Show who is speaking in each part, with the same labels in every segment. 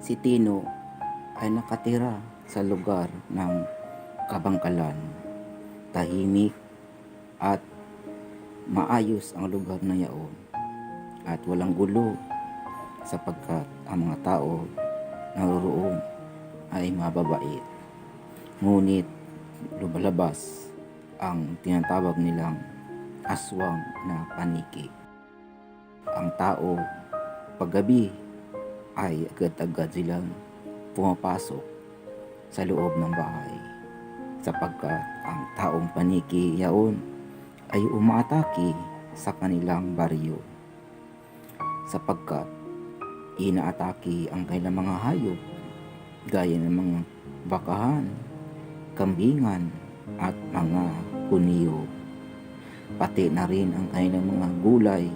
Speaker 1: Si Tino ay nakatira sa lugar ng Kabangkalan. Tahimik at maayos ang lugar na yaon at walang gulo sapagkat ang mga tao naroroon ay mababait. Ngunit lumalabas ang tinatawag nilang aswang na paniki. Ang tao paggabi ay agad-agad silang pumapasok sa loob ng bahay. Sapagkat ang taong paniki yaon ay umaatake sa kanilang baryo. Sapagkat inaatake ang kanilang mga hayop gaya ng mga bakahan, kambingan at mga kuniyo. Pati na rin ang kanilang mga gulay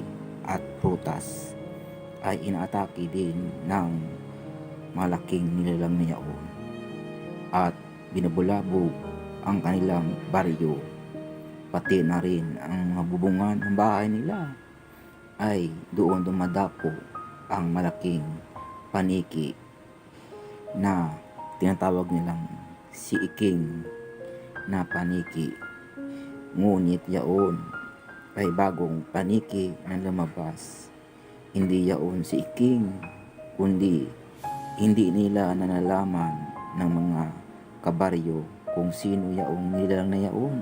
Speaker 1: at prutas ay inaatake din ng malaking nilalang na yaon at binubulabog ang kanilang baryo pati na rin ang mga bubungan ng bahay nila ay doon dumadapo ang malaking paniki na tinatawag nilang si Iking na paniki. Ngunit yaon ay bagong paniki na lumabas. Hindi yaon si Iking, kundi hindi nila nanalaman ng mga kabaryo kung sino yaong nilang na yaon.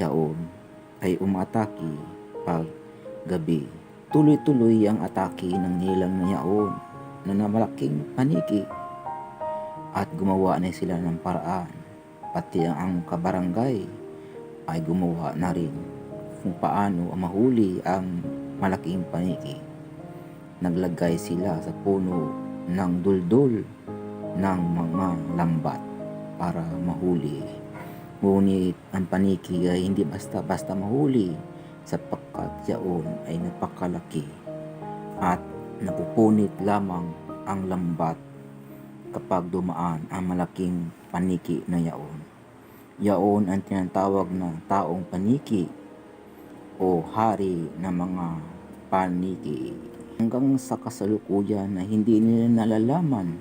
Speaker 1: Yaon ay umatake pag gabi. Tuloy-tuloy ang atake ng nilang na yaon na namalaking paniki at gumawa na sila ng paraan. Pati ang kabarangay ay gumawa na rin kung paano mahuli ang malaking paniki. Naglagay sila sa puno ng duldul ng mga lambat para mahuli. Ngunit ang paniki ay hindi basta-basta mahuli sapagkat yaon ay napakalaki at napupunit lamang ang lambat kapag dumaan ang malaking paniki na yaon. Yaon ang tinatawag na taong paniki o hari ng mga paniki. Hanggang sa kasalukuyan na hindi nila nalalaman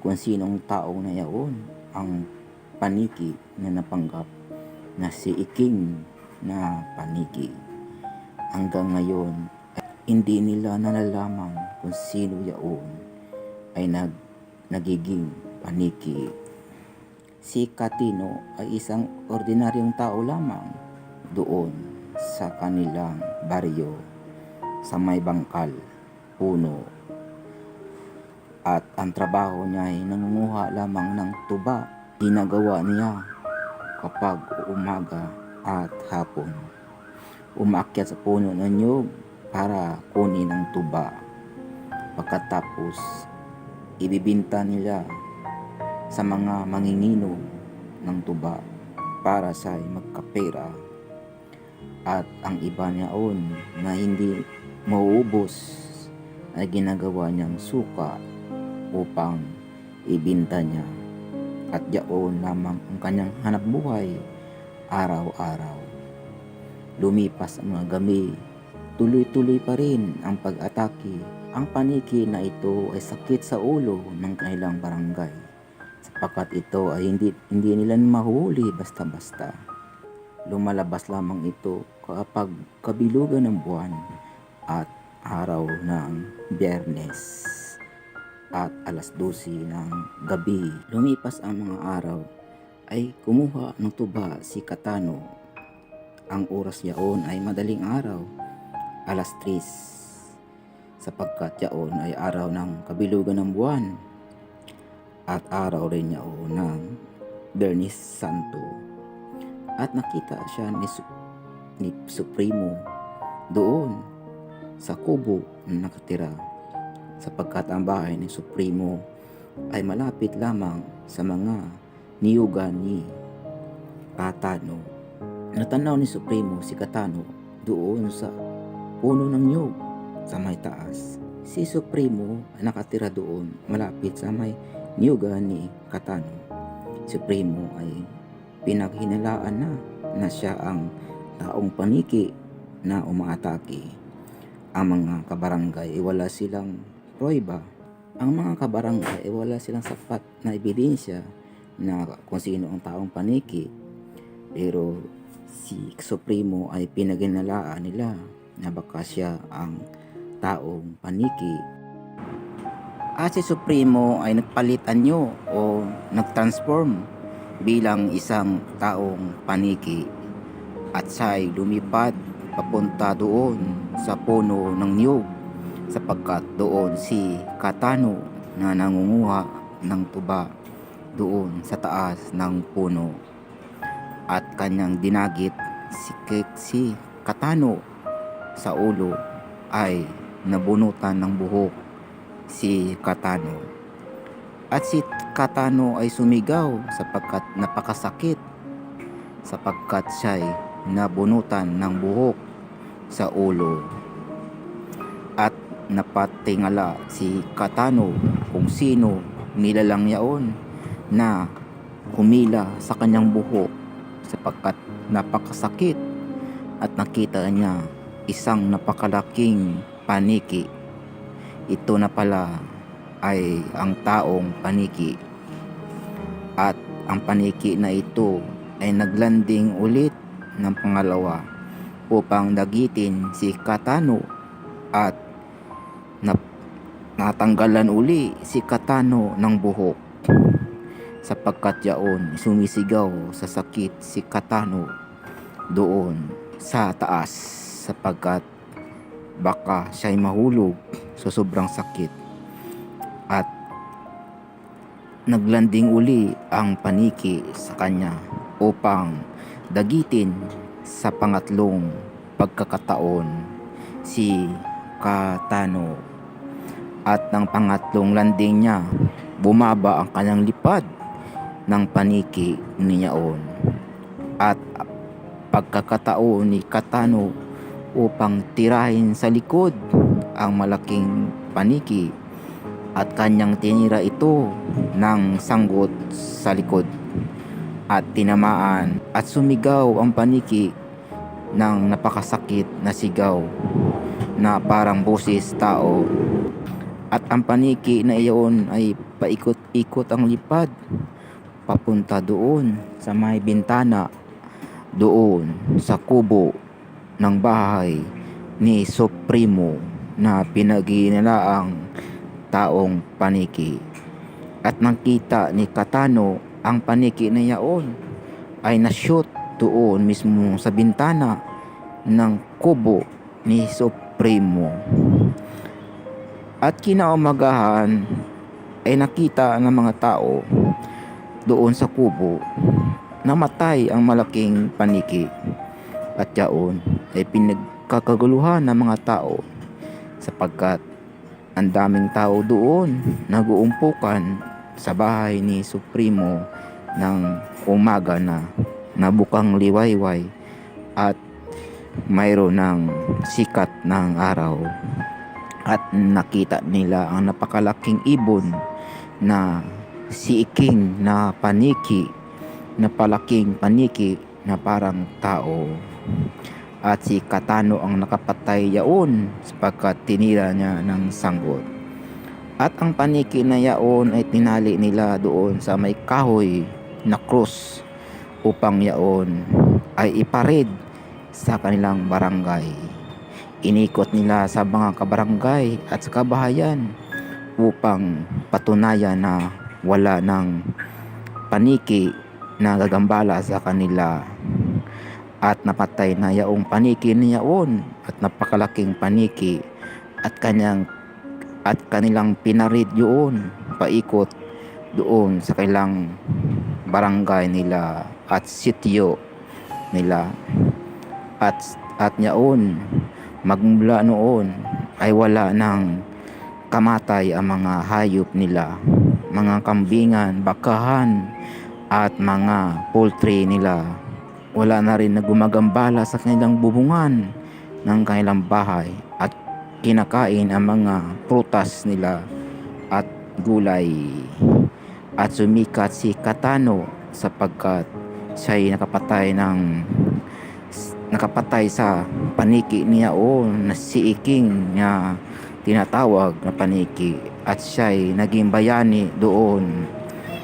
Speaker 1: kung sinong taong na yaon ang paniki na napanggap na si Iking na paniki. Hanggang ngayon, hindi nila nalalaman kung sino yaon ay nag, nagiging paniki. Si Katino ay isang ordinaryong tao lamang doon sa kanilang baryo sa may bangkal, puno. At ang trabaho niya ay nangunguha lamang ng tuba. Ginagawa niya kapag umaga at hapon. Umaakyat sa puno ng nyug para kunin ang tuba. Pagkatapos, ibibinta nila sa mga manginginom ng tuba para sa magkapera. At ang iba niyaon na hindi mauubos ay ginagawa niyang suka upang ibinta niya. At yaon lamang ang kanyang hanap buhay araw-araw. Lumipas ang mga gabi, tuloy-tuloy pa rin ang pag-atake. Ang paniki na ito ay sakit sa ulo ng kanilang barangay sapagkat ito ay hindi, hindi nila mahuli basta-basta. Lumalabas lamang ito kapag kabilugan ng buwan at araw ng biyernes at alas 12 ng gabi. Lumipas ang mga araw ay kumuha ng tuba si Katano. Ang oras yaon ay madaling araw, alas 3 sapagkat yaon ay araw ng kabilugan ng buwan at araw rin yaon ng Bernis Santo. At nakita siya ni, Su- ni Supremo doon sa kubo na nakatira sapagkat ang bahay ni Supremo ay malapit lamang sa mga niyugan ni Katano. Natanaw ni Supremo si Katano doon sa puno ng niyog sa may taas. Si Supremo ay nakatira doon malapit sa may niyugan ni Katano. Supremo ay pinaghinalaan na na siya ang taong paniki na umaatake. Ang mga kabarangay ay wala silang proyba ang mga kabarangay ay wala silang sapat na ebidensya na kung sino ang taong paniki. Pero si Supremo ay pinaginalaan nila na baka siya ang taong paniki. At si Supremo ay nagpalit anyo o nagtransform bilang isang taong paniki at siya ay lumipad papunta doon sa puno ng niyog sapagkat doon si Katano na nangunguha ng tuba doon sa taas ng puno. At kanyang dinagit si, si Katano sa ulo ay nabunutan ng buhok si Katano at si Katano ay sumigaw sapagkat napakasakit sapagkat siya ay nabunutan ng buhok sa ulo at napatingala si Katano kung sino nilalang yaon na humila sa kanyang buhok sapagkat napakasakit at nakita niya isang napakalaking paniki. Ito na pala ay ang taong paniki. At ang paniki na ito ay naglanding ulit ng pangalawa upang dagitin si Katano at nap natanggalan uli si Katano ng buhok sapagkat yaon sumisigaw sa sakit si Katano doon sa taas sapagkat baka siya'y mahulog sa sobrang sakit at naglanding uli ang paniki sa kanya upang dagitin sa pangatlong pagkakataon si Katano. At ng pangatlong landing niya bumaba ang kanyang lipad ng paniki niyaon at pagkakataon ni Katano upang tirahin sa likod ang malaking paniki at kanyang tinira ito ng sanggot sa likod at tinamaan at sumigaw ang paniki ng napakasakit na sigaw na parang boses tao. At ang paniki na iyon ay paikot-ikot ang lipad papunta doon sa may bintana doon sa kubo ng bahay ni Supremo na pinaginalaang taong paniki. At nakita ni Katano ang paniki na yaon ay na-shoot doon mismo sa bintana ng kubo ni Supremo. At kinaumagahan ay nakita ng mga tao doon sa kubo namatay ang malaking paniki at yaon ay pinagkakaguluhan ng mga tao sapagkat ang daming tao doon nag-uumpukan sa bahay ni Supremo ng umaga na nabukang liwayway at mayroon ng sikat ng araw. At nakita nila ang napakalaking ibon na si Iking na paniki na palaking paniki na parang tao. At si Katano ang nakapatay yaon sapagkat tinira niya ng sanggot at ang paniki na yaon ay tinali nila doon sa may kahoy na krus upang yaon ay iparid sa kanilang barangay. Inikot nila sa mga kabarangay at sa kabahayan upang patunayan na wala ng paniki na gagambala sa kanila. At napatay na yaong paniki niyaon at napakalaking paniki at kanyang at kanilang pinarid yun paikot doon sa kailang barangay nila at sityo nila at at yaon magmula noon ay wala nang kamatay ang mga hayop nila mga kambingan, bakahan at mga poultry nila. Wala na rin na gumagambala sa kanilang bubungan ng kanilang bahay kinakain ang mga prutas nila at gulay. At sumikat si Katano sapagkat siya ay nakapatay ng nakapatay sa paniki niya o na si Iking niya tinatawag na paniki at siya'y naging bayani doon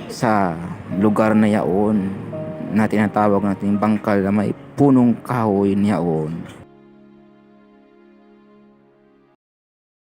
Speaker 1: sa lugar na yaon na tinatawag natin bangkal na may punong kahoy niyaon.